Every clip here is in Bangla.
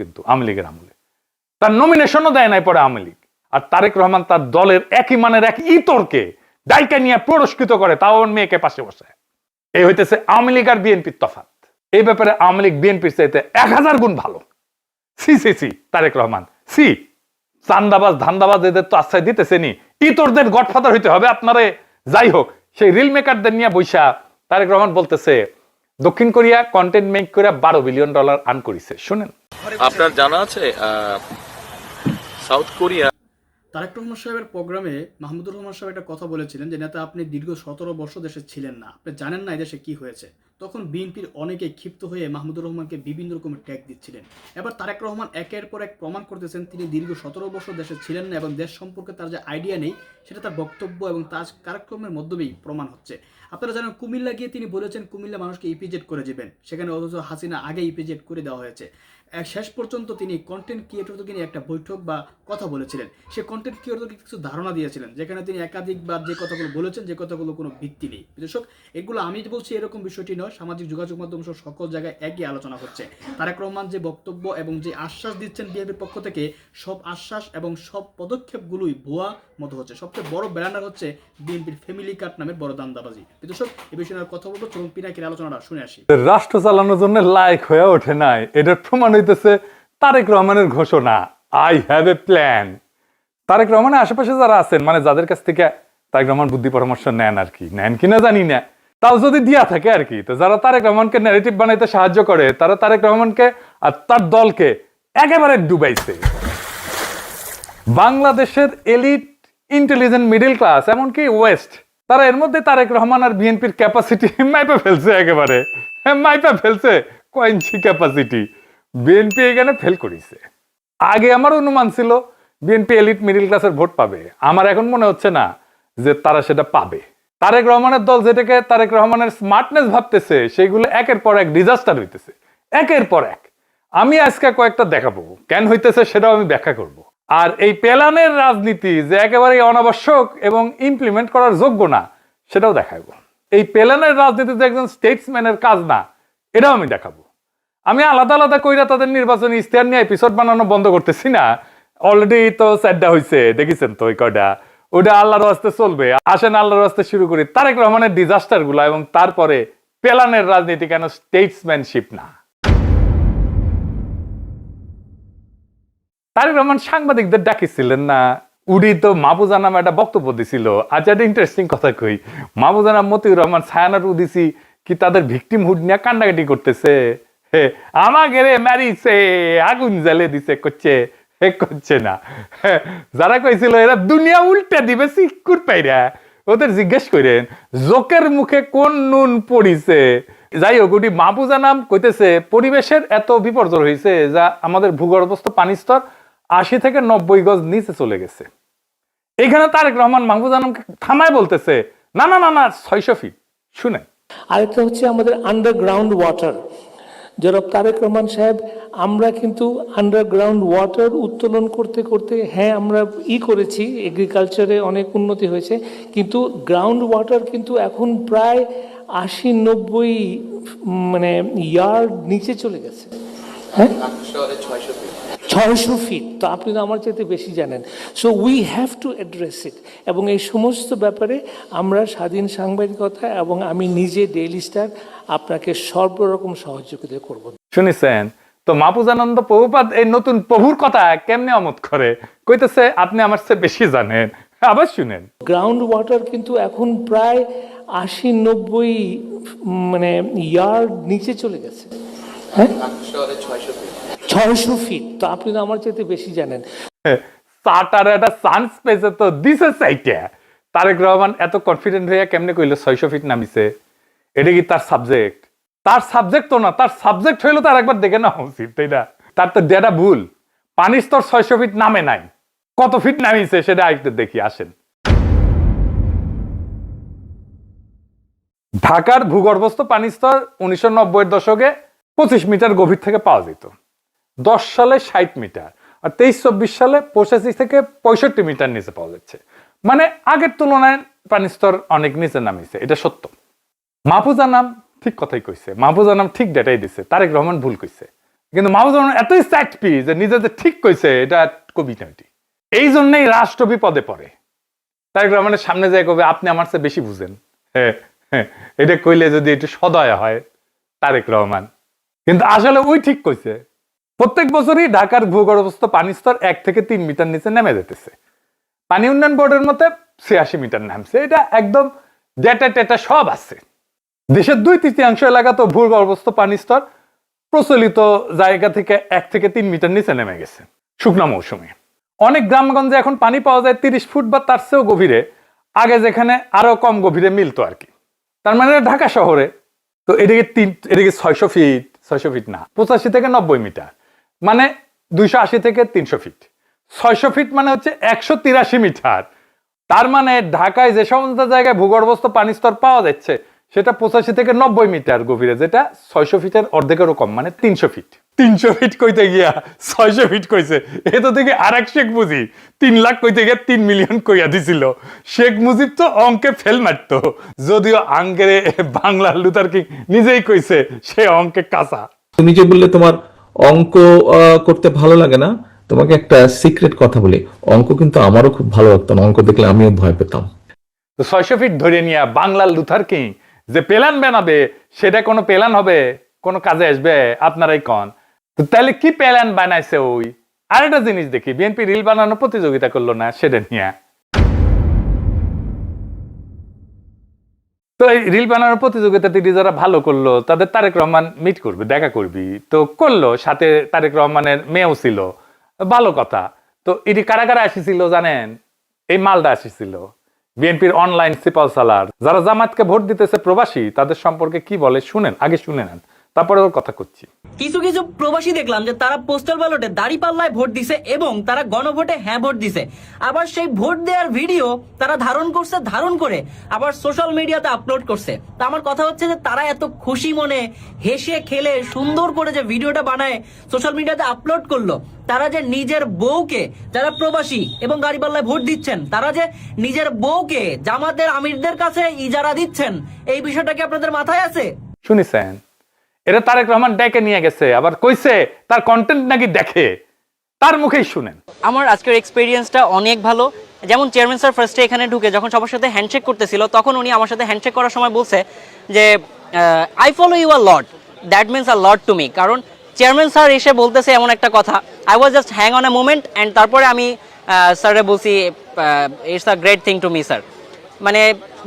কিন্তু আওয়ামী লীগের আমলে। তার নমিনেশনও দেয় নাই পরে আওয়ামী লীগ। আর তারেক রহমান তার দলের একই মানের এক ইতরকে ডাইকা নিয়ে পুরস্কৃত করে, তাও মেয়েকে পাশে বসে এই হইতেছে আওয়ামী লীগ আর বিএনপির তফাৎ এই ব্যাপারে আওয়ামী লীগ বিএনপির চাইতে এক হাজার গুণ ভালো। সি সি সি, তারেক রহমান। সি, চান্দাবাজ, ধান্দাবাজ এদের তো আশ্রয় দিতেছেনি ইতরদের গডফাদার হইতে হবে আপনারে। যাই হোক, সেই রিল মেকারদের নিয়ে বৈশা তারেক রহমান বলতেছে, দক্ষিণ কোরিয়া কন্টেন্ট মেক করে বারো বিলিয়ন ডলার আর্ন করেছে। শুনেন। আপনার জানা আছে সাউথ কোরিয়া তারেক রহমান সাহেবের প্রোগ্রামে মাহমুদুর রহমান সাহেব একটা কথা বলেছিলেন যে, নেতা, আপনি দীর্ঘ সতেরো বর্ষ দেশে ছিলেন না। আপনি জানেন না এদেশে কি হয়েছে। তখন বিএনপির অনেকে ক্ষিপ্ত হয়ে মাহমুদুর রহমানকে বিভিন্ন রকমের ট্যাগ দিচ্ছিলেন। এবার তারেক রহমান একের পর এক প্রমাণ করতেছেন তিনি দীর্ঘ সতেরো বছর দেশে ছিলেন না এবং দেশ সম্পর্কে তার যে আইডিয়া নেই, সেটা তার বক্তব্য এবং তার কার্যক্রমের মাধ্যমেই প্রমাণ হচ্ছে। আপনারা জানেন কুমিল্লা গিয়ে তিনি বলেছেন, কুমিল্লা মানুষকে ইপিজেড করে দিবেন। সেখানে অথচ হাসিনা আগে ইপিজেড করে দেওয়া হয়েছে। শেষ পর্যন্ত তিনি কন্টেন্ট ক্রিয়েটরকে নিয়ে একটা বৈঠক বা কথা বলেছিলেন। সে কন্টেন্ট ক্রিয়েটরকে কিছু ধারণা দিয়েছিলেন, যেখানে তিনি একাধিকবার যে কথাগুলো বলেছেন, যে কথাগুলো কোনো ভিত্তি নেই। বিশেষক এগুলো আমি বলছি এরকম বিষয়টি নয় সামাজিক যোগাযোগ মাধ্যম সহ সকল জায়গায় একই আলোচনা হচ্ছে। তারেক রহমান যে বক্তব্য এবং যে আশ্বাস দিচ্ছেন বিএনপির পক্ষ থেকে, সব আশ্বাস এবং সব পদক্ষেপগুলোই ভুয়া মতো হচ্ছে। সবচেয়ে বড় ব্যানার হচ্ছে বিএনপির ফ্যামিলি কার্ড নামের বড় দান্দাবাজি। বিশেষক এ বিষয়ে কথা বলব, চলুন পিনাকির আলোচনাটা শুনে আসি। রাষ্ট্র চালানোর জন্য লাইক হয়ে ওঠে নাই। এটার প্রমাণ হইতেছে তারেক রহমানের ঘোষণা I have a plan Tarek রহমানের আশেপাশে যারা আছেন মানে যাদের কাছ থেকে তারেক রহমান বুদ্ধি পরামর্শ নেন আর কি। নেন কিনা জানি না। তাও যদি দিয়া থাকে আর কি তো যারা তারেক রহমানকে ন্যারেটিভ বানাইতে সাহায্য করে তারা তারেক রহমানকে আর তার দলকে একেবারে ডুবাইছে। বাংলাদেশের এলিট ইন্টেলিজেন্ট মিডিল ক্লাস এমনকি ওয়েস্ট তারা এর মধ্যে তারেক রহমান আর বিএনপির ক্যাপাসিটি মাইপে ফেলছে একেবারে। হ্যাঁ, মাইপে ফেলছে কয়েঞ্চি ক্যাপাসিটি বিএনপি এখানে ফেল করেছে। আগে আমার অনুমান ছিল বিএনপি এলিট মিডল ক্লাসের ভোট পাবে। আমার এখন মনে হচ্ছে না যে তারা সেটা পাবে। তারেক রহমানের দল যেটাকে তারেক রহমানের স্মার্টনেস ভাবতেছে, সেগুলো একের পর এক ডিজাস্টার হইতেছে। একের পর এক। আমি আজকে কয়েকটা দেখাবো। কেন হইতেছে সেটাও আমি ব্যাখ্যা করব। আর এই পেলানের রাজনীতি যে একেবারে অনাবশ্যক এবং ইমপ্লিমেন্ট করার যোগ্য না, সেটাও দেখাবো। এই পেলানের রাজনীতি যে একজন স্টেটসম্যানের কাজ না, এটাও আমি দেখাবো। আমি আলাদা আলাদা কইরা তাদের নির্বাচনী ইস্তেহার নিয়ে এপিসোড বানানো বন্ধ করতেছি না। অলরেডি তো স্যাডটা হয়েছে দেখেছেন তো ওই কয়টা? ওটা আল্লাহর রাস্তে চলবে। আসেন আল্লাহর রাস্তে শুরু করি। তারেক রহমানের ডিজাস্টারগুলা এবং তারপরে পেলানের রাজনীতি কেন স্টেটসম্যানশিপ না? তারেক রহমান সাংবাদিকদের ডাকিছিলেন না? উডি তো মাহবুজা নামে একটা বক্তব্য দিছিল। আজ একটা ইন্টারেস্টিং কথা কই। মাহবুজা নাম মতিউর রহমান ছায়ানার উদিছি কি তাদের ভিকটিম হুড নিয়ে কান্নাকাটি করতেছে? আমাকে রে মারিছে, আগুন জ্বালে দিছে, করছে। করছে না। যারা কইছিল এরা দুনিয়া উল্টে দিবে, সিকুর পাইরা। ওদের জিজ্ঞেস করেন, জোকের মুখে কোন নুন পড়িছে? যাই হোক, ওটি মাহবুজা নাম কইতেছে, পরিবেশের এত বিপর্যয় হয়েছে যা আমাদের ভূগর্ভস্থ পানি স্তর আশি থেকে নব্বই গজ নিচে চলে গেছে। এখানে তারেক রহমান মাহবুজা নামকে থামায় বলতেছে, না না না না, ছয়শো ফিট, শুনেন। আরেকটা হচ্ছে আমাদের আন্ডারগ্রাউন্ড ওয়াটার জনাব তারেক রহমান সাহেব, আমরা কিন্তু আন্ডারগ্রাউন্ড ওয়াটার উত্তোলন করতে করতে হ্যাঁ আমরা ই করেছি এগ্রিকালচারে অনেক উন্নতি হয়েছে, কিন্তু গ্রাউন্ড ওয়াটার কিন্তু এখন প্রায় আশি নব্বই মানে ইয়ার্ড নিচে চলে গেছে। হ্যাঁ? ছয়শো ফিট তো আপনি তো আমার চাইতে বেশি জানেন। So we have to address it এবং এই সমস্ত ব্যাপারে আমরা স্বাধীন সাংবাদিকতা এবং আমি নিজে ডেইলি স্টার আপনাকে সর্বরকম সহযোগিতা করব। শুনেছেন? তো মাপুজানন্দ প্রভুপাদ এই নতুন প্রভুর কথা কেমনে অমত করে? কইতেছে আপনি আমার চেয়ে বেশি জানেন। আবার শুনেন। গ্রাউন্ড ওয়াটার কিন্তু এখন প্রায় আশি নব্বই মানে ইয়ার্ড নিচে চলে গেছে। হ্যাঁ? ছয়শো ফিট তো আপনি তো আমার বেশি জানেন। একটা চান্স পেয়েছে তো দিছে চাইটা তারেক রহমান এত কনফিডেন্ট হয়ে কেমনে ছয়শো ফিট নামিছে? এটা কি তার সাবজেক্ট তার সাবজেক্ট তো না, তার সাবজেক্ট হইল তার একবার দেখে উচিত তাই না? তার তো ডেটা ভুল। স্তর ছয়শো ফিট নামে নাই। কত ফিট নামিছে সেটা আরেকটু দেখি, আসেন। ঢাকার ভূগর্ভস্থ পানিস্তর উনিশশো নব্বই দশকে পঁচিশ মিটার গভীর থেকে পাওয়া যেত। দশ সালে ষাট মিটার আর তেইশ চব্বিশ সালে পঁচাশি থেকে পঁয়ষট্টি মিটার নিচে পাওয়া যাচ্ছে। মানে আগের তুলনায় পানি স্তর অনেক নিচে নামিছে এটা সত্য। মাহফুজা নাম ঠিক কথাই কইছে মাহফুজা নাম ঠিক ডেটাই দিছে তারেক রহমান ভুল কইছে। কিন্তু মাহমুদুর রহমান এতই স্যাটপি যে নিজে যে ঠিক কইছে এটা কবিতা এটি। এই জন্যই রাষ্ট্র বিপদে পড়ে। তারেক রহমানের সামনে যায় কবে আপনি আমার চেয়ে বেশি বুঝেন। হ্যাঁ, হ্যাঁ, এটা কইলে যদি একটু সদয় হয় তারেক রহমান। কিন্তু আসলে ওই ঠিক কইছে প্রত্যেক বছরই ঢাকার ভূগর্ভস্থ পানি স্তর এক থেকে তিন মিটার নিচে নেমে যেতেছে। পানি উন্নয়ন বোর্ডের মতে ছিয়াশি মিটার নামছে। এটা একদম ডেটা টেটা সব আছে। দেশের দুই তৃতীয়াংশ এলাকা তো ভূগর্ভস্থ পানি স্তর প্রচলিত জায়গা থেকে এক থেকে তিন মিটার নিচে নেমে গেছে শুকনা মৌসুমে। অনেক গ্রামগঞ্জে এখন পানি পাওয়া যায় তিরিশ ফুট বা তার চেয়েও গভীরে। আগে যেখানে আরও কম গভীরে মিলতো আর কি। তার মানে ঢাকা শহরে। তো এদিকে তিন, এদিকে ছয়শো ফিট ছয়শো ফিট না, পঁচাশি থেকে নব্বই মিটার। মানে দুইশো আশি থেকে তিনশো ফিট। ছয়শো ফিট মানে হচ্ছে একশো তিরাশি মিটার। তার মানে ঢাকায় যে সমস্ত জায়গায় ভূগর্ভস্থ পানি স্তর পাওয়া যাচ্ছে, সেটা পঁচাশি থেকে নব্বই মিটার গভীরে, যেটা ছয়শো ফিটের অর্ধেকেরও কম মানে তিনশো ফিট। তিনশো ফিট কইতে গিয়া ছয়শো ফিট কইছে। এ তো দেখি আর এক শেখ মুজিব, তিন লাখ কইতে গিয়ে তিন মিলিয়ন কইয়া দিছিল। শেখ মুজিব তো অঙ্কে ফেল মারতো, যদিও আঙ্গেরে বাংলা লুতার কিং নিজেই কইছে, সে অঙ্কে কাঁচা। তুমি যে বললে তোমার অঙ্ক করতে ভালো লাগে না, তোমাকে একটা সিক্রেট কথা বলি। অঙ্ক কিন্তু আমারও খুব ভালো লাগতো না, অঙ্ক দেখলে আমিও ভয় পেতাম। তো ছয়শো ফিট ধরে নিয়ে বাংলার লুথার কিং? যে প্ল্যান বানাবে, সেটা কোনো প্ল্যান হবে? কোনো কাজে আসবে? আপনারাই কন। তো তাহলে কি প্ল্যান বানাইছে ওই? আরেকটা জিনিস দেখি, বিএনপি রিল বানানো প্রতিযোগিতা করল না, সেটা নিয়ে। তো এই রিল বানানোর প্রতিযোগিতাতে যারা ভালো করল, তাদের তারেক রহমান মিট করবে, দেখা করবি। তো করল, সাথে তারেক রহমানের মেয়েও ছিল। ভালো কথা। তো এটি কারা কারা আসিছিল জানেন? এই মালদা এসেছিল বিএনপির অনলাইন সিপাল সালার যারা জামাতকে ভোট দিতেছে প্রবাসী, তাদের সম্পর্কে কি বলে শুনেন? আগে শুনে নেন। তারপরে ওর কথা করছি। কিছু কিছু প্রবাসী দেখলাম যে তারা পোস্টাল ব্যালটে দাড়ি পাল্লায় ভোট দিছে এবং তারা গণভোটে হ্যাঁ ভোট দিছে। আবার সেই ভোট দেওয়ার ভিডিও তারা ধারণ করছে ধারণ করে আবার সোশ্যাল মিডিয়াতে আপলোড করছে। তা আমার কথা হচ্ছে যে তারা এত খুশি মনে হেসে খেলে সুন্দর করে যে ভিডিওটা বানায় সোশ্যাল মিডিয়াতে আপলোড করল তারা যে নিজের বউকে যারা প্রবাসী এবং গাড়ি পাল্লায় ভোট দিচ্ছেন তারা যে নিজের বউকে জামাতের আমিরদের কাছে ইজারা দিচ্ছেন এই বিষয়টা কি আপনাদের মাথায় আছে? শুনিছেন এটা তারেক রহমান ডেকে নিয়ে গেছে, আবার কইছে তার কন্টেন্ট নাকি দেখে। তার মুখেই শুনেন। আমার আজকের এক্সপিরিয়েন্সটা অনেক ভালো। যেমন চেয়ারম্যান স্যার ফার্স্টে এখানে ঢুকে যখন সবার সাথে হ্যান্ডশেক করতেছিল, তখন উনি আমার সাথে হ্যান্ডশেক করার সময় বলছে যে I follow you a lot that means a lot to me কারণ চেয়ারম্যান স্যার এসে বলতেছে এমন একটা কথা। I was just hang on a moment and তারপরে আমি স্যারে বলছি it's a great thing to me sir মানে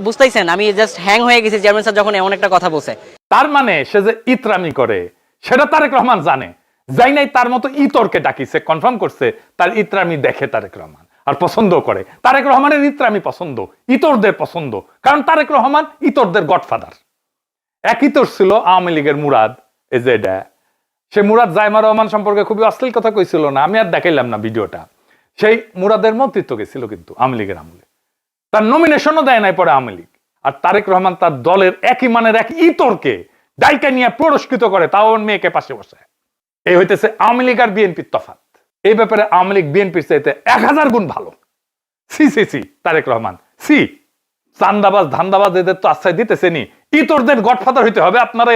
বুঝতেইছেন আমি জাস্ট হ্যাং হয়ে গেছি। চেয়ারম্যান স্যার যখন এমন একটা কথা বলছে। তার মানে সে যে ইতরামি করে, সেটা তারেক রহমান জানে। যাই নাই, তার মতো ইতরকে ডাকিছে কনফার্ম করছে, তার ইতরামি দেখে তারেক রহমান, আর পছন্দ করে। তারেক রহমানের ইতরামি পছন্দ, ইতরদের পছন্দ, কারণ তারেক রহমান ইতরদের গডফাদার এক ইতর ছিল আওয়ামী লীগের মুরাদ, এই যে সে মুরাদ জাইমা রহমান সম্পর্কে খুবই অশ্লীল কথা কইছিল না, আমি আর দেখাইলাম না ভিডিওটা। সেই মুরাদের মন্ত্রিত্ব গেছিল কিন্তু আওয়ামী লীগের আমলে। তার নমিনেশনও দেয় নাই পরে আওয়ামী লীগ। আর তারেক রহমান তার দলের একই মানের এক ইতরকে ডাইকা নিয়ে পুরস্কৃত করে, তাও মেয়েকে পাশে বসে এই হইতেছে আওয়ামী লীগ আর বিএনপির তফাত। এই ব্যাপারে আওয়ামী লীগ বিএনপির চাইতে এক হাজার গুণ ভালো। সি সি সি, তারেক রহমান, সি। চান্দাবাজ, ধান্দাবাজ এদের তো আশ্রয় দিতেছেনি ইতরদের গডফাদার হইতে হবে আপনারে।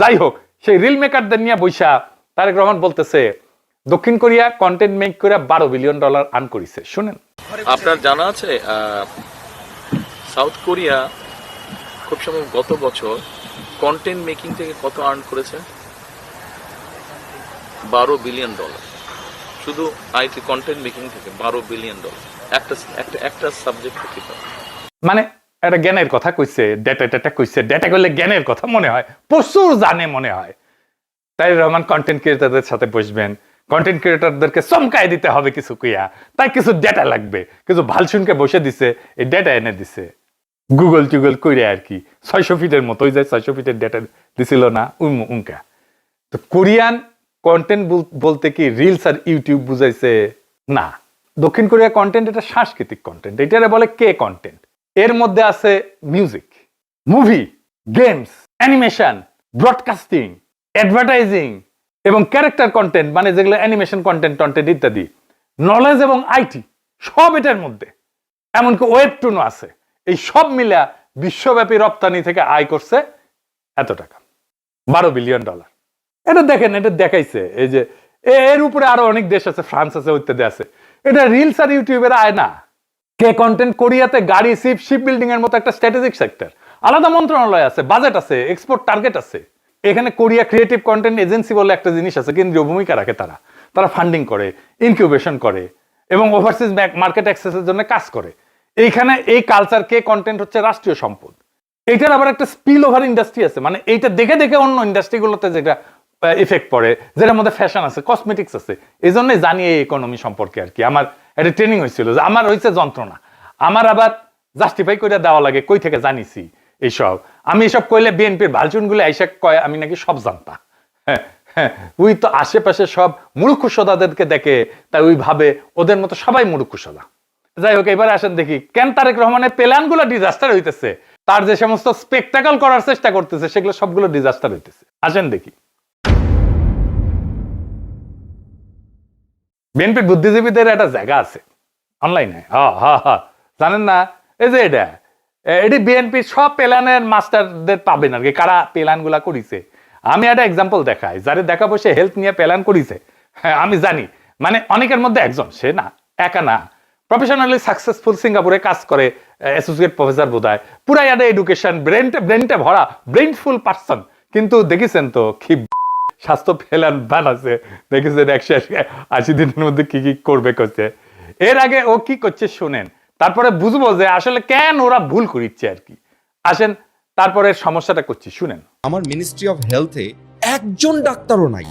যাই হোক, সেই রিল মেকারদের নিয়ে বৈশা তারেক রহমান বলতেছে, দক্ষিণ কোরিয়া কন্টেন্ট মেক করে বারো বিলিয়ন ডলার আর্ন করেছে। শুনেন। আপনার জানা আছে সাউথ কোরিয়া খুব সম্ভব গত বছর কন্টেন্ট মেকিং থেকে কত আর্ন করেছে? বারো বিলিয়ন ডলার শুধু আইটি কন্টেন্ট মেকিং থেকে বারো বিলিয়ন ডলার একটা একটা একটা সাবজেক্ট থেকে মানে একটা জ্ঞানের কথা কইছে ডেটা টেটা কইছে। ডেটা করলে জ্ঞানের কথা মনে হয়, প্রচুর জানে মনে হয়। তাই রহমান কন্টেন্ট ক্রিয়েটারদের সাথে বসবেন। কন্টেন্ট ক্রিয়েটারদেরকে চমকায় দিতে হবে কিছু কুইয়া। তাই কিছু ডেটা লাগবে। কিছু ভালসুনকে বসে দিছে, এই ডেটা এনে দিছে। গুগল টুগল কইরে আর কি, ছয়শো ফিটের মতো, ওই যে ছয়শো ফিটের ডেটা দিছিল না, উম তো কোরিয়ান কন্টেন্ট বলতে কি রিলস আর ইউটিউব বুঝাইছে, না। দক্ষিণ কোরিয়া কন্টেন্ট এটা সাংস্কৃতিক কন্টেন্ট এটারে বলে কে কন্টেন্ট এর মধ্যে আছে music movie games animation broadcasting advertising এবং ক্যারেক্টার কন্টেন্ট মানে যেগুলো অ্যানিমেশন কন্টেন্ট টন্টেন্ট ইত্যাদি। নলেজ এবং আইটি সব এটার মধ্যে। এমনকি ওয়েবটুনও আছে। এই সব মিলা বিশ্বব্যাপী রপ্তানি থেকে আয় করছে এত টাকা। বারো বিলিয়ন ডলার। এটা দেখেন, এটা দেখাইছে। এই যে এর উপরে আরও অনেক দেশ আছে, ফ্রান্স আছে, ইত্যাদি আছে। এটা রিলস আর ইউটিউবের আয় না। কে কন্টেন্ট কোরিয়াতে গাড়ি শিপ শিপ বিল্ডিং এর মতো একটা স্ট্র্যাটেজিক সেক্টর আলাদা মন্ত্রণালয় আছে বাজেট আছে এক্সপোর্ট টার্গেট আছে। এখানে কোরিয়া ক্রিয়েটিভ কন্টেন্ট এজেন্সি বলে একটা জিনিস আছে, কেন্দ্রীয় ভূমিকা রাখে তারা। তারা ফান্ডিং করে ইনকিউবেশন করে, এবং ওভারসিজ মার্কেট অ্যাক্সেসের জন্য কাজ করে। এইখানে এই কালচার কে কন্টেন্ট হচ্ছে রাষ্ট্রীয় সম্পদ। এটার আবার একটা স্পিল ওভার ইন্ডাস্ট্রি আছে মানে এইটা দেখে দেখে অন্য ইন্ডাস্ট্রিগুলোতে যেটা ইফেক্ট পড়ে, যেটার মধ্যে ফ্যাশন আছে কসমেটিক্স আছে। এই জন্যই জানি এই ইকোনমি সম্পর্কে আর কি। আমার একটা ট্রেনিং হয়েছিল যে আমার হয়েছে যন্ত্রণা। আমার আবার জাস্টিফাই করে দেওয়া লাগে, কই থেকে জানিছি এইসব? আমি এসব কইলে বিএনপির ভালচুনগুলো আইসা কয়, আমি নাকি সব জানতা হ্যাঁ হ্যাঁ ওই তো আশেপাশে সব মূর্খ সোদাদেরকে দেখে তাই ওই ভাবে ওদের মতো সবাই মূর্খ সোদা যাই হোক, এবারে আসেন দেখি। কেন তারেক রহমানের প্ল্যানগুলো ডিজাস্টার হইতেছে? তার যে সমস্ত স্পেকটাকল করার চেষ্টা করতেছে, সেগুলো সবগুলো ডিজাস্টার হইতেছে। আসেন দেখি। বিএনপির বুদ্ধিজীবীদের একটা জায়গা আছে। অনলাইনে হা হা হা। জানেন না? এই যে এটা। এটি বিএনপির সব প্ল্যানের মাস্টারদের পাবেন আর কি, কারা প্ল্যানগুলা করিছে। আমি একটা এক্সাম্পল দেখাই। যারে দেখাবো সে হেলথ নিয়ে প্ল্যান করিছে। হ্যাঁ আমি জানি। মানে অনেকের মধ্যে একজন, সে না, একা না। প্রফেশনালি সাকসেসফুল সিঙ্গাপুরে কাজ করে অ্যাসোসিয়েট প্রফেসর বোধ হয় পুরাই একটা এডুকেশন ব্রেনটে ব্রেনটে ভরা ব্রেনফুল পার্সন কিন্তু দেখেছেন তো, কি স্বাস্থ্য ফেলান বান আছে। দেখেছেন একশো আশি দিনের মধ্যে কি কি করবে করছে। এর আগে ও কি করছে শোনেন। তারপরে বুঝব যে আসলে কেন ওরা ভুল করিচ্ছে আর কি। আসেন, তারপরে সমস্যাটা করছি, শুনেন। আমার মিনিস্ট্রি অফ হেলথে একজন ডাক্তারও নাই।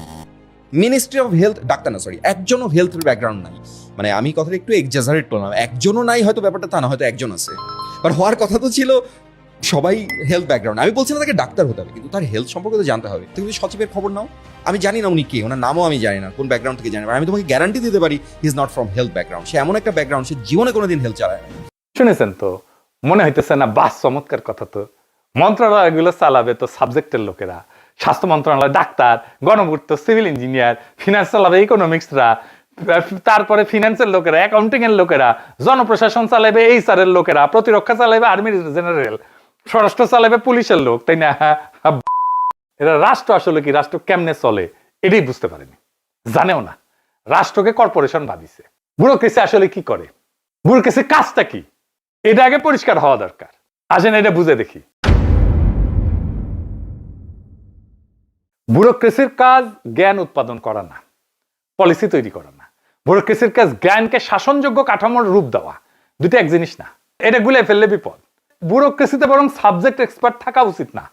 মিনিস্ট্রি অফ হেলথ ডাক্তার না সরি একজনও হেলথের ব্যাকগ্রাউন্ড নাই। মানে আমি কথাটা একটু এক্সাজারেট করলাম। একজনও নাই, হয়তো ব্যাপারটা তা না, হয়তো একজন আছে। বাট হওয়ার কথা তো ছিল সবাই হেলথ ব্যাকগ্রাউন্ড আমি বলছি না তাকে ডাক্তার হতে হবে, কিন্তু তার হেলথ সম্পর্কে তো জানতে হবে। তুমি সচিবের খবর নাও, আমি জানি না উনি কে, ওনার নামও আমি জানি না, কোন ব্যাকগ্রাউন্ড থেকে জানি আমি তোমাকে গ্যারান্টি দিতে পারি is not from health background সে এমন একটা ব্যাকগ্রাউন্ড সে জীবনে কোনোদিন হেলথ চালায় না। শুনেছেন তো? মনে হইতেছে না বাস চমৎকার কথা তো। মন্ত্রণালয়গুলো চালাবে তো সাবজেক্টের লোকেরা। স্বাস্থ্য মন্ত্রণালয়, ডাক্তার, গণপূর্ত সিভিল ইঞ্জিনিয়ার ফিনান্স চালাবে ইকোনমিক্সরা তারপরে ফিনান্সের লোকেরা অ্যাকাউন্টিং এর লোকেরা, জনপ্রশাসন চালাবে এই এর লোকেরা, প্রতিরক্ষা চালাবে আর্মির জেনারেল স্বরাষ্ট্র চালাবে পুলিশের লোক, তাই না? এরা রাষ্ট্র আসলে কি, রাষ্ট্র কেমনে চলে, এটাই বুঝতে পারেনি। জানেও না। রাষ্ট্রকে কর্পোরেশন ভাবিছে। ব্যুরোক্রেসি আসলে কি করে? ব্যুরোক্রেসি কাজটা কি? এটা আগে পরিষ্কার হওয়া দরকার। আসেন এটা বুঝে দেখি। ব্যুরোক্রেসির কাজ জ্ঞান উৎপাদন করা না পলিসি তৈরি করা না। ব্যুরোক্রেসির কাজ জ্ঞানকে শাসনযোগ্য কাঠামোর রূপ দেওয়া। দুটো এক জিনিস না এটা গুলে ফেললে বিপদ। ব্যুরোক্রেসিতে বরং সাবজেক্ট এক্সপার্ট থাকা উচিত না।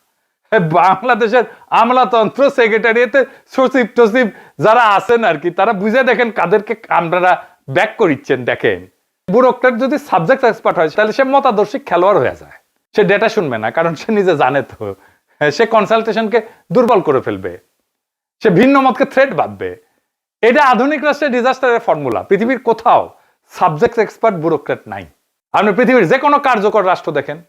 বাংলাদেশের আমলাতন্ত্র সেক্রেটারিয়েতে সচিব টচিব যারা আছেন আর কি তারা বুঝে দেখেন কাদেরকে আপনারা ব্যাক করিচ্ছেন দেখেন। ব্যুরোক্রেট যদি সাবজেক্ট এক্সপার্ট হয় তাহলে সে মতাদর্শী খেলোয়াড় হয়ে যায়। সে ডেটা শুনবে না কারণ সে নিজে জানে তো। হ্যাঁ, সে কনসালটেশনকে দুর্বল করে ফেলবে। সে ভিন্ন মতকে থ্রেট ভাববে এটা আধুনিক রাষ্ট্রের ডিজাস্টারের ফর্মুলা পৃথিবীর কোথাও সাবজেক্ট এক্সপার্ট ব্যুরোক্রেট নাই। আপনি পৃথিবীর যে কোনো কার্যকর রাষ্ট্র দেখেন।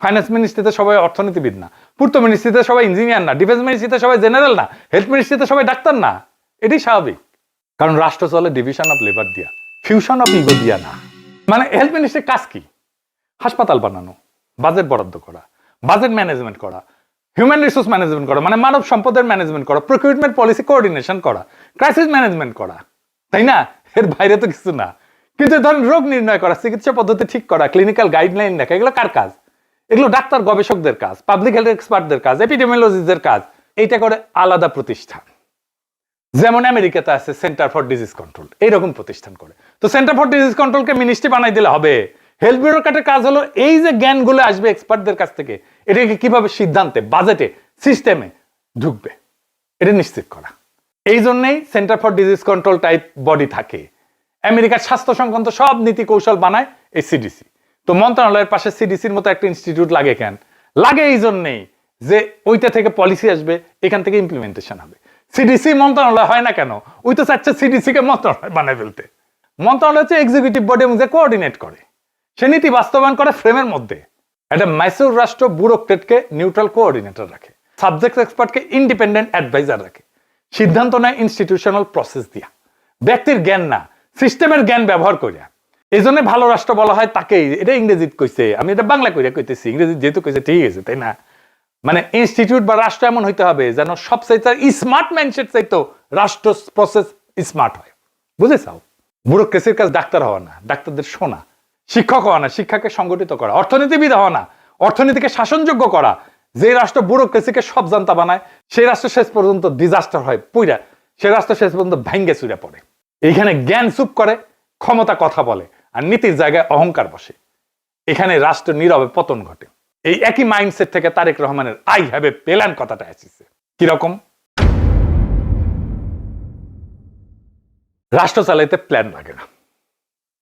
ফাইন্যান্স মিনিস্ট্রিতে সবাই অর্থনীতিবিদ না। পূর্ত মিনিস্ট্রিতে সবাই ইঞ্জিনিয়ার না। ডিফেন্স মিনিস্ট্রিতে সবাই জেনারেল না। হেলথ মিনিস্ট্রিতে সবাই ডাক্তার না। এটাই স্বাভাবিক। কারণ রাষ্ট্র চলে ডিভিশন অফ লেবার দিয়া। ফিউশন অফ ইগো দিয়া না। মানে হেলথ মিনিস্ট্রির কাজ কি? হাসপাতাল বানানো বাজেট বরাদ্দ করা বাজেট ম্যানেজমেন্ট করা হিউম্যান রিসোর্স ম্যানেজমেন্ট করা মানে মানব সম্পদের ম্যানেজমেন্ট করা প্রকিউরমেন্ট পলিসি কোঅর্ডিনেশন করা। ক্রাইসিস ম্যানেজমেন্ট করা, তাই না? এর বাইরে তো কিছু না। কিন্তু ধরেন রোগ নির্ণয় করা, চিকিৎসা পদ্ধতি ঠিক করা ক্লিনিক্যাল গাইডলাইন লেখা এগুলো কার কাজ? এগুলো ডাক্তার, গবেষকদের কাজ পাবলিক হেলথ এক্সপার্টদের কাজ এপিডেমিওলজিস্টদের কাজ, এইটা করে আলাদা প্রতিষ্ঠান। যেমন আমেরিকাতে আছে সেন্টার ফর ডিজিজ কন্ট্রোল এইরকম প্রতিষ্ঠান করে। তো সেন্টার ফর ডিজিজ কন্ট্রোলকে মিনিস্ট্রি বানাই দিলে হবে। হেলথ ব্যুরোক্রাটের কাজ হলো এই যে জ্ঞানগুলো আসবে এক্সপার্টদের কাছ থেকে, এটাকে কীভাবে সিদ্ধান্তে বাজেটে সিস্টেমে ঢুকবে, এটা নিশ্চিত করা। এই জন্যই centre for disease control type body থাকে। আমেরিকার স্বাস্থ্য সংক্রান্ত সব নীতি কৌশল বানায় এই সিডিসি তো মন্ত্রণালয়ের পাশে সিডিসির মতো একটা ইনস্টিটিউট লাগে কেন? লাগে এই জন্যেই যে ওইটা থেকে পলিসি আসবে, এখান থেকে ইমপ্লিমেন্টেশন হবে। সিডিসি মন্ত্রণালয় হয় না কেন? ওই তো চাচ্ছে সিডিসি কে মন্ত্রণালয় বানায় ফেলতে। মন্ত্রণালয় হচ্ছে এক্সিকিউটিভ বডি এবং যে কোঅর্ডিনেট করে। সে নীতি বাস্তবায়ন করে ফ্রেমের মধ্যে। একটা মাইসুর রাষ্ট্র ব্যুরোক্রেটকে নিউট্রাল কোঅর্ডিনেটর রাখে। সাবজেক্ট এক্সপার্টকে ইন্ডিপেন্ডেন্ট অ্যাডভাইজার রাখে। সিদ্ধান্ত নেয় ইনস্টিটিউশনাল প্রসেস দিয়া। ব্যক্তির জ্ঞান না সিস্টেমের জ্ঞান ব্যবহার করিয়া এই জন্য ভালো রাষ্ট্র বলা হয় তাকেই, এটা ইংরেজিত কইছে, আমি এটা বাংলা কইরা কইতেছি ইংরেজি যেহেতু কইছে ঠিক আছে, তাই না? মানে ইনস্টিটিউট বা রাষ্ট্র এমন হইতে হবে যেন সব চাইতে স্মার্ট মাইন্ডসেট চাইতো রাষ্ট্র প্রসেস স্মার্ট হয়। বুঝেছাও ব্যুরোক্রেসির কাজ ডাক্তার হওয়া না, ডাক্তারদের শোনা। শিক্ষক হওয়া না, শিক্ষাকে সংগঠিত করা। অর্থনীতিবিদ হওয়া না, অর্থনীতিকে শাসনযোগ্য করা। যে রাষ্ট্র ব্যুরোক্রেসিকে সব জানতা বানায়, সেই রাষ্ট্র শেষ পর্যন্ত ডিজাস্টার হয়, পুইরা। সে রাষ্ট্র শেষ পর্যন্ত ভেঙ্গে চুরে পড়ে। এইখানে জ্ঞান চুপ করে, ক্ষমতা কথা বলে, আর নীতির জায়গায় অহংকার বসে। এখানে রাষ্ট্র নীরবে পতন ঘটে। এই একই মাইন্ডসেট থেকে তারেক রহমানের আই হ্যাভ এ প্ল্যান কথাটা আসছে কীরকম? রাষ্ট্র চালাইতে প্ল্যান লাগে না।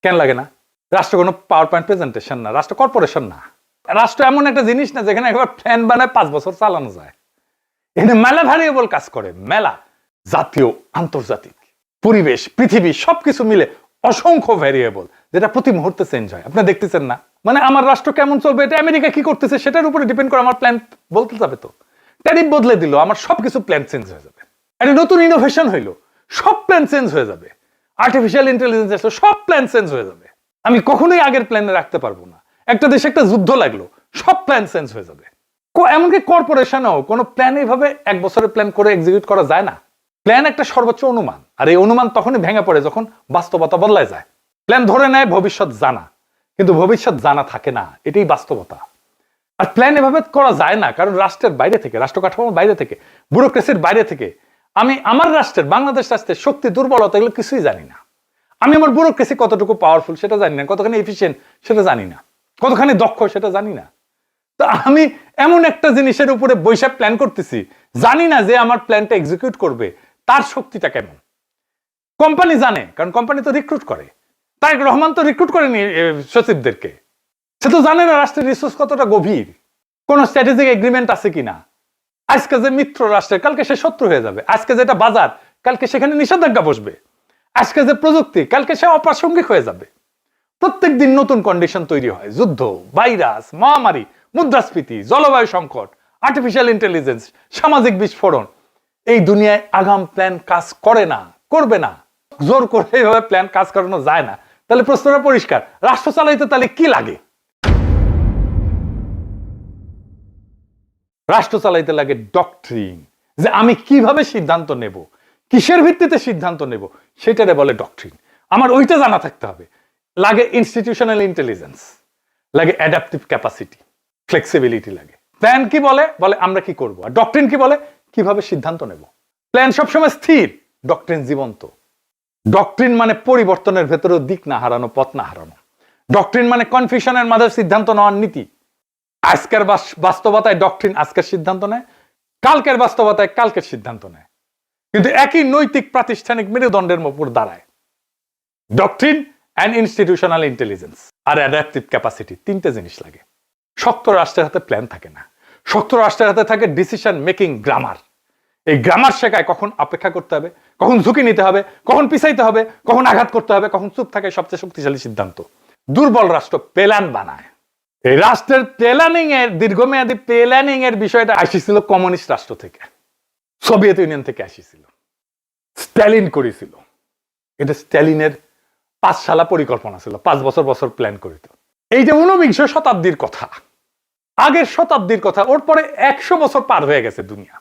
কেন লাগে না? রাষ্ট্র কোনো পাওয়ার পয়েন্ট প্রেজেন্টেশন না, রাষ্ট্র কর্পোরেশন না। রাষ্ট্র এমন একটা জিনিস না যেখানে একবার প্ল্যান বানায় পাঁচ বছর চালানো যায়। এখানে মেলা ভ্যারিয়েবল কাজ করে, মেলা, জাতীয়, আন্তর্জাতিক, পরিবেশ, পৃথিবী, সবকিছু মিলে অসংখ্য ভ্যারিয়েবল যেটা প্রতি মুহূর্তে চেঞ্জ হয়। আপনি দেখতেছেন না। মানে আমার রাষ্ট্র কেমন চলবে, এটা আমেরিকা কি করতেছে, সেটার উপরে ডিপেন্ড করে আমার প্ল্যান বলতে যাবে তো। ট্যারিফ বদলে দিল, আমার সবকিছু প্ল্যান চেঞ্জ হয়ে যাবে। একটা নতুন ইনোভেশন হইল, সব প্ল্যান চেঞ্জ হয়ে যাবে। আর্টিফিশিয়াল ইন্টেলিজেন্স আসলো, সব প্ল্যান চেঞ্জ হয়ে যাবে। আমি কখনোই আগের প্ল্যানে রাখতে পারব না। একটা দেশে একটা যুদ্ধ লাগল, সব প্ল্যান চেঞ্জ হয়ে যাবে। এমনকি কর্পোরেশনও কোনো প্ল্যান এইভাবে এক বছরের প্ল্যান করে এক্সিকিউট করা যায় না। প্ল্যান একটা সর্বোচ্চ অনুমান, আর এই অনুমান তখনই ভেঙে পড়ে যখন বাস্তবতা বদলায় যায়। প্ল্যান ধরে নেয় ভবিষ্যৎ জানা, কিন্তু ভবিষ্যৎ জানা থাকে না, এটাই বাস্তবতা। আর প্ল্যান এভাবে করা যায় না, কারণ রাষ্ট্রের বাইরে থেকে, রাষ্ট্র কাঠামোর বাইরে থেকে ব্যুরোক্রেসির বাইরে থেকে, আমি আমার রাষ্ট্রের, বাংলাদেশ রাষ্ট্রের শক্তি, দুর্বলতা এগুলো কিছুই জানি না। আমি আমার ব্যুরোক্রেসি কতটুকু পাওয়ারফুল সেটা জানি না, কতখানি এফিসিয়েন্ট সেটা জানি না। কতখানি দক্ষ সেটা জানি না। তো আমি এমন একটা জিনিসের উপরে বৈশাখ প্ল্যান করতেছি, জানি না যে আমার প্ল্যানটা এক্সিকিউট করবে, তার শক্তিটা কেমন। কোম্পানি জানে, কারণ কোম্পানি তো রিক্রুট করে। তারেক রহমান তো রিক্রুট করেনি সচিবদেরকে। সে তো জানে না রাষ্ট্রের রিসোর্স কতটা গভীর। কোন স্ট্র্যাটেজিক এগ্রিমেন্ট আছে কিনা। আজকে যে মিত্র রাষ্ট্রের, কালকে সে শত্রু হয়ে যাবে। আজকে যেটা বাজার, কালকে সেখানে নিষেধাজ্ঞা বসবে। আজকে যে প্রযুক্তি, কালকে সে অপ্রাসঙ্গিক হয়ে যাবে। প্রত্যেক দিন নতুন কন্ডিশন তৈরি হয়। যুদ্ধ, ভাইরাস, মহামারী, মুদ্রাস্ফীতি, জলবায়ু সংকট আর্টিফিশিয়াল ইন্টেলিজেন্স সামাজিক বিস্ফোরণ, এই দুনিয়ায় আগাম প্ল্যান কাজ করে না, করবে না। জোর করে এইভাবে প্ল্যান কাজ করানো যায় না। তাহলে প্রশ্নটা পরিষ্কার, রাষ্ট্র চালাইতে তাহলে কি লাগে? রাষ্ট্র চালাইতে লাগে ডক্ট্রিন যে আমি কীভাবে সিদ্ধান্ত নেব, কিসের ভিত্তিতে সিদ্ধান্ত নেব, সেটারে বলে ডক্ট্রিন আমার ওইটা জানা থাকতে হবে। লাগে ইনস্টিটিউশনাল ইন্টেলিজেন্স লাগে অ্যাডাপটিভ ক্যাপাসিটি ফ্লেক্সিবিলিটি লাগে। প্ল্যান কি বলে? বলে আমরা কি করব? আর ডক্ট্রিন কি বলে? কীভাবে সিদ্ধান্ত নেব? প্ল্যান সবসময় স্থির ডক্ট্রিন জীবন্ত। ডক্ট্রিন মানে পরিবর্তনের ভেতরেও দিক না হারানো, পথ না হারানো। ডক্ট্রিন মানে কনফিউশনের মাঝে সিদ্ধান্ত নেওয়ার নীতি। আজকের বাস্তবতায় ডক্ট্রিন আজকের সিদ্ধান্ত নেয়, কালকের বাস্তবতায় কালকের সিদ্ধান্ত নেয়। কিন্তু একই নৈতিক, প্রাতিষ্ঠানিক মেরুদণ্ডের উপর দাঁড়ায়। ডক্ট্রিন অ্যান্ড ইনস্টিটিউশনাল ইন্টেলিজেন্স আর অ্যাডাপটিভ ক্যাপাসিটি তিনটে জিনিস লাগে। শক্ত রাষ্ট্রের হাতে প্ল্যান থাকে না। শক্ত রাষ্ট্রের হাতে থাকে ডিসিশন মেকিং গ্রামার এই গ্রামার শেখায় কখন অপেক্ষা করতে হবে, কখন ঝুঁকি নিতে হবে, কখন পিছাইতে হবে, কখন আঘাত করতে হবে, কখন চুপ থাকে সবচেয়ে শক্তিশালী সিদ্ধান্ত। দুর্বল রাষ্ট্র প্ল্যান বানায়। এই রাষ্ট্রের প্ল্যানিং এর, দীর্ঘমেয়াদী প্ল্যানিং এর বিষয়টা আসিছিল কমিউনিস্ট রাষ্ট্র থেকে। সোভিয়েত ইউনিয়ন থেকে আসিছিল। স্ট্যালিন করেছিল। এটা স্ট্যালিনের পাঁচ সালা পরিকল্পনা ছিল, পাঁচ বছর বছর প্ল্যান করিত এই যে ঊনবিংশ শতাব্দীর কথা, আগের শতাব্দীর কথা, ওর পরে একশো বছর পার হয়ে গেছে দুনিয়া।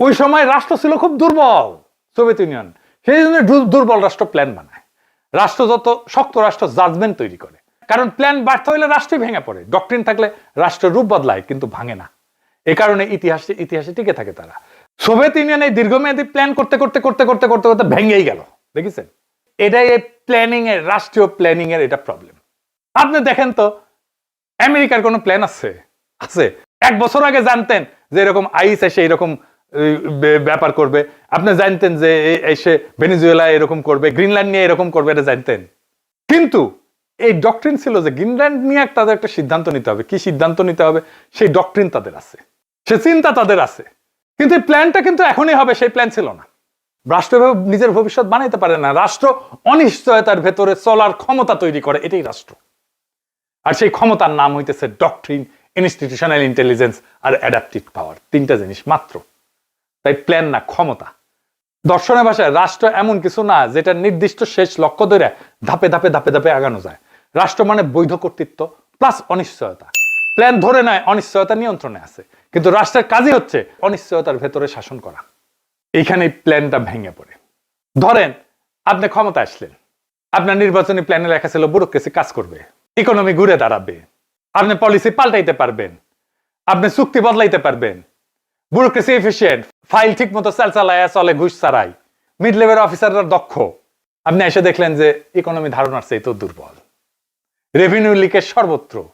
ওই সময় রাষ্ট্র ছিল খুব দুর্বল সোভিয়েত ইউনিয়ন সেই জন্য দুর্বল রাষ্ট্র প্ল্যান বানায়। রাষ্ট্র যত শক্ত রাষ্ট্র জাজমেন্ট তৈরি করে। কারণ প্ল্যান ব্যর্থ হলে রাষ্ট্রই ভেঙে পড়ে। ডক্ট্রিন থাকলে রাষ্ট্রের রূপ বদলায়, কিন্তু ভাঙে না। এ কারণে ইতিহাসে ইতিহাসে টিকে থাকে তারা। সোভিয়েত ইউনিয়ন এই দীর্ঘমেয়াদী প্ল্যান করতে করতে করতে করতে করতে করতে ভেঙেই গেল। দেখেছেন? এটাই এই প্ল্যানিং এর, রাষ্ট্রীয় প্ল্যানিং এর এটা প্রবলেম আপনি দেখেন তো, আমেরিকার কোনো প্ল্যান আছে? আছে। এক বছর আগে জানতেন যে এরকম আইস এসে এরকম ব্যাপার করবে। আপনি জানতেন যে এসে ভেনিজুয়েলা এরকম করবে, গ্রিনল্যান্ড নিয়ে এরকম করবে, এটা জানতেন। কিন্তু এই ডক্ট্রিন ছিল যে গ্রিনল্যান্ড নিয়ে তাদের একটা সিদ্ধান্ত নিতে হবে। কি সিদ্ধান্ত নিতে হবে? সেই ডক্ট্রিন তাদের আছে। সে চিন্তা তাদের আছে। কিন্তু প্ল্যানটা কিন্তু এখনই হবে, সেই প্ল্যান ছিল না। রাষ্ট্র নিজের ভবিষ্যৎ বানাইতে পারে না। রাষ্ট্র অনিশ্চয়তার ভেতরে চলার ক্ষমতা তৈরি করে, এটাই রাষ্ট্র। আর সেই ক্ষমতার নাম হইতেছে ডক্ট্রিন ইনস্টিটিউশনাল ইন্টেলিজেন্স আর অ্যাডাপটিভ পাওয়ার তিনটা জিনিস মাত্র। তাই প্ল্যান না, ক্ষমতা। দর্শনের ভাষায়, রাষ্ট্র এমন কিছু না যেটা নির্দিষ্ট শেষ লক্ষ্য ধরে ধাপে ধাপে ধাপে ধাপে আগানো যায়। রাষ্ট্র মানে বৈধ কর্তৃত্ব প্লাস অনিশ্চয়তা। প্ল্যান ধরে নেয়, অনিশ্চয়তা নিয়ন্ত্রণে আছে। কিন্তু রাষ্ট্রের কাজই হচ্ছে অনিশ্চয়তার ভেতরে শাসন করা। এইখানে প্ল্যানটা ভেঙে পড়ে। ধরেন, আপনি ক্ষমতা আসলেন। আপনার নির্বাচনী প্ল্যানে লেখা ছিল ব্যুরোক্রেসি কাজ করবে। ইকোনমি ঘুরে দাঁড়াবে। আপনি পলিসি পাল্টাইতে পারবেন। আপনি চুক্তি বদলাইতে পারবেন। ব্যুরোক্রেসি এফিসিয়েন্ট ফাইল ঠিক মতো চাল চালায় চলে ঘুষ ছাড়াই। মিড লেভেল অফিসাররা দক্ষ। আপনি এসে দেখলেন যে ইকোনমি ধারণার চেয়ে তো দুর্বল। রেভিনিউ লিকের সর্বত্র।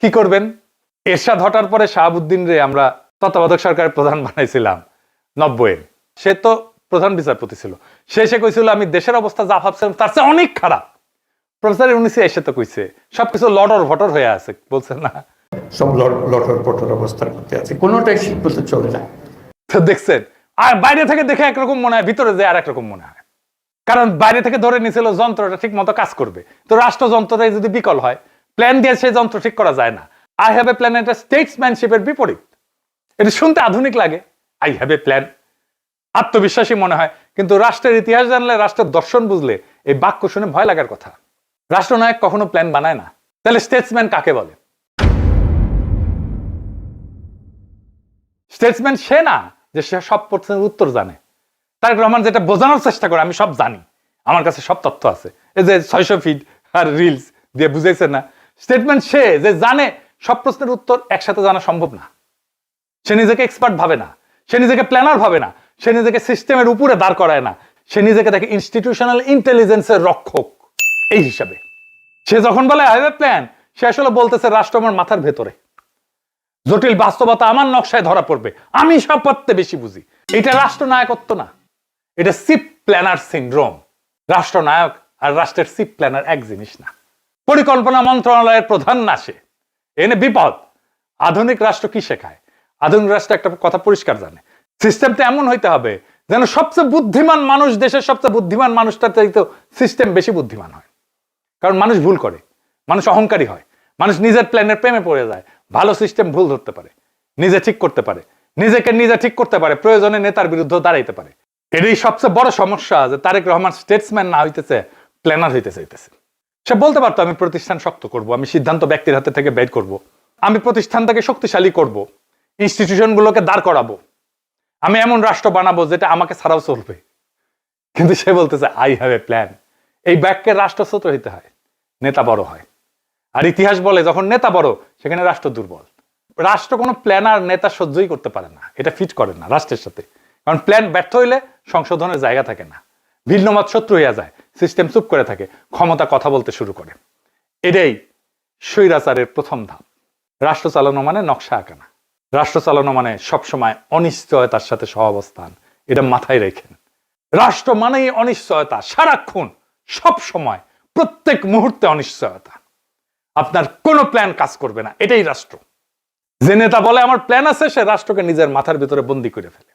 কি করবেন? এরশাদ হটার পরে শাহাবুদ্দিন রে আমরা তত্ত্বাবধায়ক সরকারের প্রধান বানাইছিলাম। নব্বইয়ের সে তো প্রধান বিচারপতি ছিল। সে এসে কইছিল আমি দেশের অবস্থা যা ভাবছিলাম তার চেয়ে অনেক খারাপ। প্রফেসর ইউনিসে এসে তো কইছে সবকিছু লটর ভটর হয়ে আছে বলছে না। সব লটর পটর অবস্থার মধ্যে আছে কোনোটাই ঠিক মতো চলে না। তো দেখছেন আর বাইরে থেকে দেখে একরকম মনে হয় ভিতরে যে আর একরকম মনে হয়। কারণ বাইরে থেকে ধরে নিয়েছিল যন্ত্রটা ঠিক মতো কাজ করবে। তো রাষ্ট্রযন্ত্রটাই যদি বিকল হয় প্ল্যান দিয়ে সেই যন্ত্র ঠিক করা যায় না। আই হ্যাভ এ প্ল্যান এটা স্টেটসম্যানশিপের বিপরীত। এটা শুনতে আধুনিক লাগে। আই হ্যাভ এ প্ল্যান আত্মবিশ্বাসী মনে হয়, কিন্তু রাষ্ট্রের ইতিহাস জানলে, রাষ্ট্রের দর্শন বুঝলে এই বাক্য শুনে ভয় লাগার কথা। রাষ্ট্রনায়ক কখনো প্ল্যান বানায় না। তাহলে স্টেটসম্যান কাকে বলে? স্টেটসম্যান সে না যে সে সব প্রশ্নের উত্তর জানে। তারেক রহমান যেটা বোঝানোর চেষ্টা করে, আমি সব জানি। আমার কাছে সব তথ্য আছে। এই যে ছয়শো ফিট আর রিলস দিয়ে বুঝাইছে না। স্টেটমেন্ট সে যে জানে, সব প্রশ্নের উত্তর একসাথে জানা সম্ভব না। সে নিজেকে এক্সপার্ট ভাবে না। সে নিজেকে প্ল্যানার ভাবে না। সে নিজেকে সিস্টেমের উপরে দাঁড় করায় না। সে নিজেকে দেখে ইনস্টিটিউশনাল ইন্টেলিজেন্সের রক্ষক এই হিসাবে। সে যখন বলে আই হ্যাভ প্ল্যান সে আসলে বলতেছে, রাষ্ট্র আমার মাথার ভেতরে। জটিল বাস্তবতা আমার নকশায় ধরা পড়বে। আমি সব পড়তে বেশি বুঝি। এটা রাষ্ট্রনায়কত্ব না। এটা সিপ প্ল্যানার সিন্ড্রোম রাষ্ট্রনায়ক আর রাষ্ট্রের সিপ প্ল্যানার এক জিনিস না। পরিকল্পনা মন্ত্রণালয়ের প্রধান না সে। এনে বিপদ। আধুনিক রাষ্ট্র কি শেখায়? আধুনিক রাষ্ট্র একটা কথা পরিষ্কার জানে। সিস্টেমটা এমন হইতে হবে যেন সবচেয়ে বুদ্ধিমান মানুষ দেশের সবচেয়ে বুদ্ধিমান মানুষটার চাইতে সিস্টেম বেশি বুদ্ধিমান হয়। কারণ মানুষ ভুল করে, মানুষ অহংকারী হয়, মানুষ নিজের প্ল্যানের প্রেমে পড়ে যায়, ভালো সিস্টেম ভুল ধরতে পারে, নিজে ঠিক করতে পারে, নিজেকে নিজে ঠিক করতে পারে, প্রয়োজনে নেতার বিরুদ্ধে দাঁড়াইতে পারে। এটাই সবচেয়ে বড় সমস্যা যে তারেক রহমান স্টেটসম্যান না হইতেছে প্ল্যানার হইতে চাইতেছে। সে বলতে পারতো, আমি প্রতিষ্ঠান শক্ত করব, আমি সিদ্ধান্ত ব্যক্তির হাতে থেকে বের করব, আমি প্রতিষ্ঠানটাকে শক্তিশালী করব। ইনস্টিটিউশনগুলোকে দাঁড় করাবো। আমি এমন রাষ্ট্র বানাবো যেটা আমাকে ছাড়াও চলবে। কিন্তু সে বলতেছে আই হ্যাভ এ প্ল্যান এই ব্যাগকে রাষ্ট্রস্রোত হইতে হয়, নেতা বড় হয়। আর ইতিহাস বলে, যখন নেতা বড়, সেখানে রাষ্ট্র দুর্বল। রাষ্ট্র কোনো প্ল্যানার নেতা সহ্যই করতে পারে না। এটা ফিট করে না রাষ্ট্রের সাথে। কারণ প্ল্যান ব্যর্থ হইলে সংশোধনের জায়গা থাকে না। ভিন্ন মত শত্রু হইয়া যায় সিস্টেম চুপ করে থাকে, ক্ষমতা কথা বলতে শুরু করে। এটাই স্বৈরাচারের প্রথম ধাপ। রাষ্ট্র চালানো মানে নকশা আঁকা না রাষ্ট্র চালানো মানে সবসময় অনিশ্চয়তার সাথে সহাবস্থান। এটা মাথায় রেখেন। রাষ্ট্র মানেই অনিশ্চয়তা, সারাক্ষণ সব সময় প্রত্যেক মুহূর্তে অনিশ্চয়তা। আপনার কোনো প্ল্যান কাজ করবে না, এটাই রাষ্ট্র। যে নেতা বলে, আমার প্ল্যান আছে, সে রাষ্ট্রকে নিজের মাথার ভিতরে বন্দি করে ফেলে।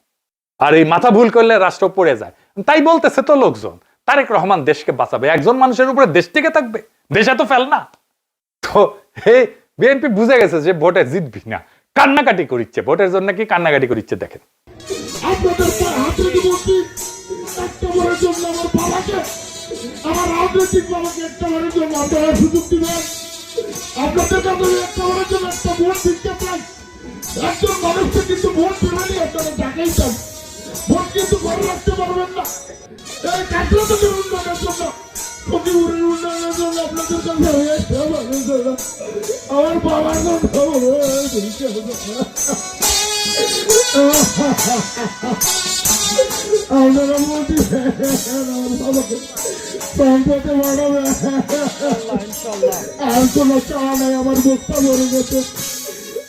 আর এই মাথা ভুল করলে রাষ্ট্র পড়ে যায়। তাই বলতেছে তো লোকজন, তারেক রহমান দেশকে বাঁচাবে। একজন মানুষের উপরে দেশ টিকে থাকবে? দেশ এত ফেল না তো, হে, বিএনপি বুঝে গেছে যে ভোটে জিতবি না। কান্নাকাটি করিচ্ছে, ভোটের জন্য কি কান্নাকাটি করিচ্ছে দেখেন। একজন মানুষকে কিন্তু ভোট ভোট কিন্তু রাখতে পারবেন না। এই উন্নয়নের জন্য জন্য আমার বাবার বলে আপনারা মোদি আমার বাবাকে সম্পদে বাড়াবে আর কোনো চাওয়া নাই আমার মুখটা মরে গেছে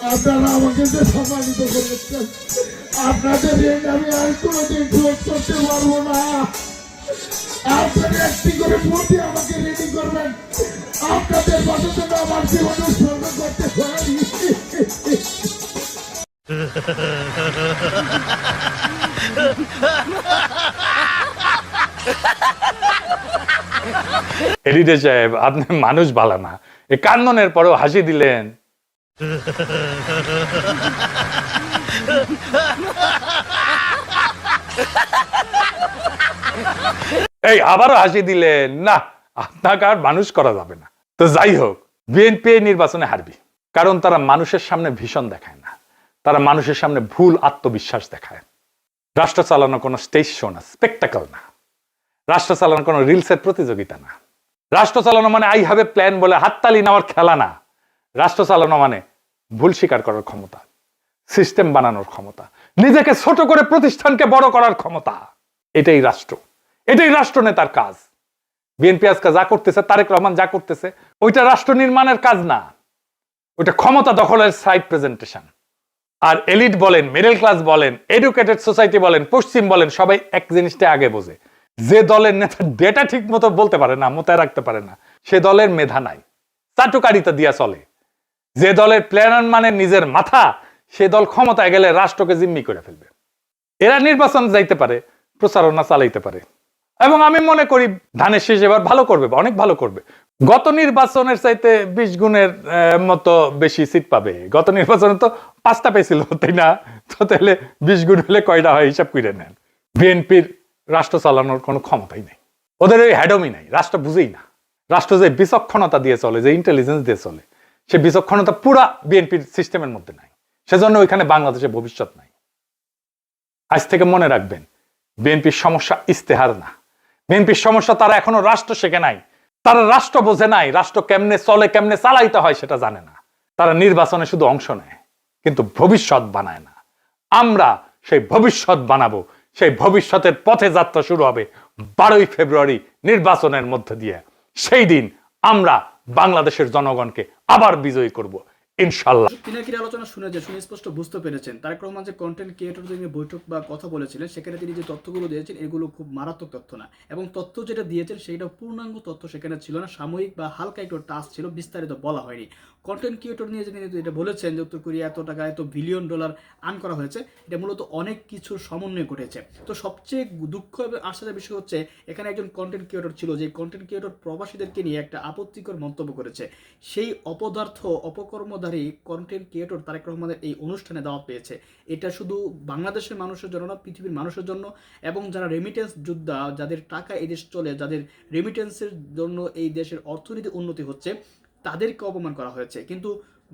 আপনারা আমাকে যে সম্মানিত করেছেন আপনাদের আমি আর কোনোদিন শোধ করতে পারব না আপনারা একটি করে প্রতি আমাকে রেডি করবেন। আপনাদের আমার করতে পারি। সাহেব, আপনি মানুষ ভালো না। এই কান্দনের পরেও হাসি দিলেন। এই আবারও হাসি দিলেন। না, আপনাকে আর মানুষ করা যাবে না। তো যাই হোক বিএনপি নির্বাচনে হারবি। কারণ তারা মানুষের সামনে ভীষণ দেখায় না। তারা মানুষের সামনে ভুল আত্মবিশ্বাস দেখায়। রাষ্ট্র চালানো কোনো স্টেজ শো না স্পেকটাকল না। রাষ্ট্র চালানো কোনো রিলসের প্রতিযোগিতা না। রাষ্ট্র চালানো মানে আই হ্যাভ এ প্ল্যান বলে হাততালি নেওয়ার খেলা না। রাষ্ট্র চালানো মানে ভুল স্বীকার করার ক্ষমতা সিস্টেম বানানোর ক্ষমতা, নিজেকে ছোট করে প্রতিষ্ঠানকে বড় করার ক্ষমতা। এটাই রাষ্ট্র। এটাই রাষ্ট্র নেতার কাজ। বিএনপি আজকে যা করতেছে, তারেক রহমান যা করতেছে, ওইটা রাষ্ট্র নির্মাণের কাজ না। ওইটা ক্ষমতা দখলের সাইড প্রেজেন্টেশন আর এলিট বলেন মিডল ক্লাস বলেন এডুকেটেড সোসাইটি বলেন, পশ্চিম বলেন, সবাই এক জিনিসটা আগে বোঝে। যে দলের নেতা ডেটা ঠিক মতো বলতে পারে না, মোতায় রাখতে পারে না, সে দলের মেধা নাই। চাটুকারিতা দিয়া চলে। যে দলের প্ল্যান মানে নিজের মাথা, সে দল ক্ষমতায় গেলে রাষ্ট্রকে জিম্মি করে ফেলবে। এরা নির্বাচন যাইতে পারে, প্রচারণা চালাইতে পারে। এবং আমি মনে করি ধানের শেষ এবার ভালো করবে, অনেক ভালো করবে। গত নির্বাচনের চাইতে বিশ গুণের মতো বেশি সিট পাবে। গত নির্বাচনে তো পাঁচটা পেয়েছিল, তাই না? তো তাহলে বিশ গুণ হলে কয়টা হয় হিসাব করে নেন। বিএনপির রাষ্ট্র চালানোর কোনো ক্ষমতাই নেই। ওদের ওই হ্যাডমই নাই, রাষ্ট্র বুঝেই না। রাষ্ট্র যে বিচক্ষণতা দিয়ে চলে, যে ইন্টেলিজেন্স দিয়ে চলে, সে বিচক্ষণতা পুরা বিএনপির সিস্টেমের মধ্যে নাই। সেজন্য ওইখানে বাংলাদেশের ভবিষ্যৎ নাই। আজ থেকে মনে রাখবেন, বিএনপির সমস্যা ইস্তেহার না। বিএনপির সমস্যা তারা এখনও রাষ্ট্র শেখে নাই। তারা রাষ্ট্র বোঝে নাই, রাষ্ট্র কেমনে চলে, কেমনে চালাইতে হয় সেটা জানে না। তারা নির্বাচনে শুধু অংশ নেয়, কিন্তু ভবিষ্যৎ বানায় না। আমরা সেই ভবিষ্যৎ বানাবো। সেই ভবিষ্যতের পথে যাত্রা শুরু হবে বারোই ফেব্রুয়ারি নির্বাচনের মধ্যে দিয়ে। সেই দিন আমরা বাংলাদেশের জনগণকে আবার বিজয়ী করব। ইনশাল্লাহ পিনাকির আলোচনা শুনে যে স্পষ্ট বুঝতে পেরেছেন। তারেক রহমান যে কন্টেন্ট ক্রিয়েটরদের নিয়ে বৈঠক বা কথা বলেছিলেন, সেখানে তিনি যে তথ্যগুলো দিয়েছেন, এগুলো খুব মারাত্মক তথ্য না। এবং তথ্য যেটা দিয়েছেন সেটা পূর্ণাঙ্গ তথ্য সেখানে ছিল না। সাময়িক বা হালকা একটু টাচ ছিল, বিস্তারিত বলা হয়নি। কন্টেন্ট ক্রিয়েটর নিয়ে যে এটা বলেছেন যে উত্তর কোরিয়া এত টাকা, এত বিলিয়ন ডলার আর্ন করা হয়েছে, এটা মূলত অনেক কিছুর সমন্বয় ঘটেছে। তো সবচেয়ে দুঃখ এবং আশ্চর্যের বিষয় হচ্ছে, এখানে একজন কন্টেন্ট ক্রিয়েটর ছিল যে কন্টেন্ট ক্রিয়েটর প্রবাসীদেরকে নিয়ে একটা আপত্তিকর মন্তব্য করেছে। সেই অপদার্থ অপকর্মধারী কন্টেন্ট ক্রিয়েটর তারেক রহমানের এই অনুষ্ঠানে দাওয়াত পেয়েছে। এটা শুধু বাংলাদেশের মানুষের জন্য না, পৃথিবীর মানুষের জন্য এবং যারা রেমিটেন্স যোদ্ধা, যাদের টাকা এই দেশ চলে, যাদের রেমিটেন্সের জন্য এই দেশের অর্থনীতি উন্নতি হচ্ছে, তাদেরকে অপমান করা হয়েছে। কিন্তু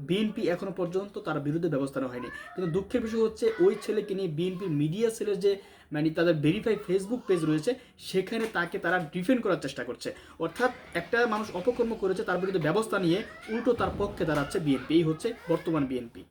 বিএনপি এখনও পর্যন্ত তার বিরুদ্ধে ব্যবস্থা নেওয়া হয়নি। কিন্তু দুঃখের বিষয় হচ্ছে, ওই ছেলেকে নিয়ে বিএনপির মিডিয়া সেলের যে মানে তাদের ভেরিফাই ফেসবুক পেজ রয়েছে, সেখানে তাকে তারা ডিফেন্ড করার চেষ্টা করছে। অর্থাৎ একটা মানুষ অপকর্ম করেছে, তার বিরুদ্ধে ব্যবস্থা নিয়ে উল্টো তার পক্ষে দাঁড়াচ্ছে বিএনপি। এই হচ্ছে বর্তমান বিএনপি।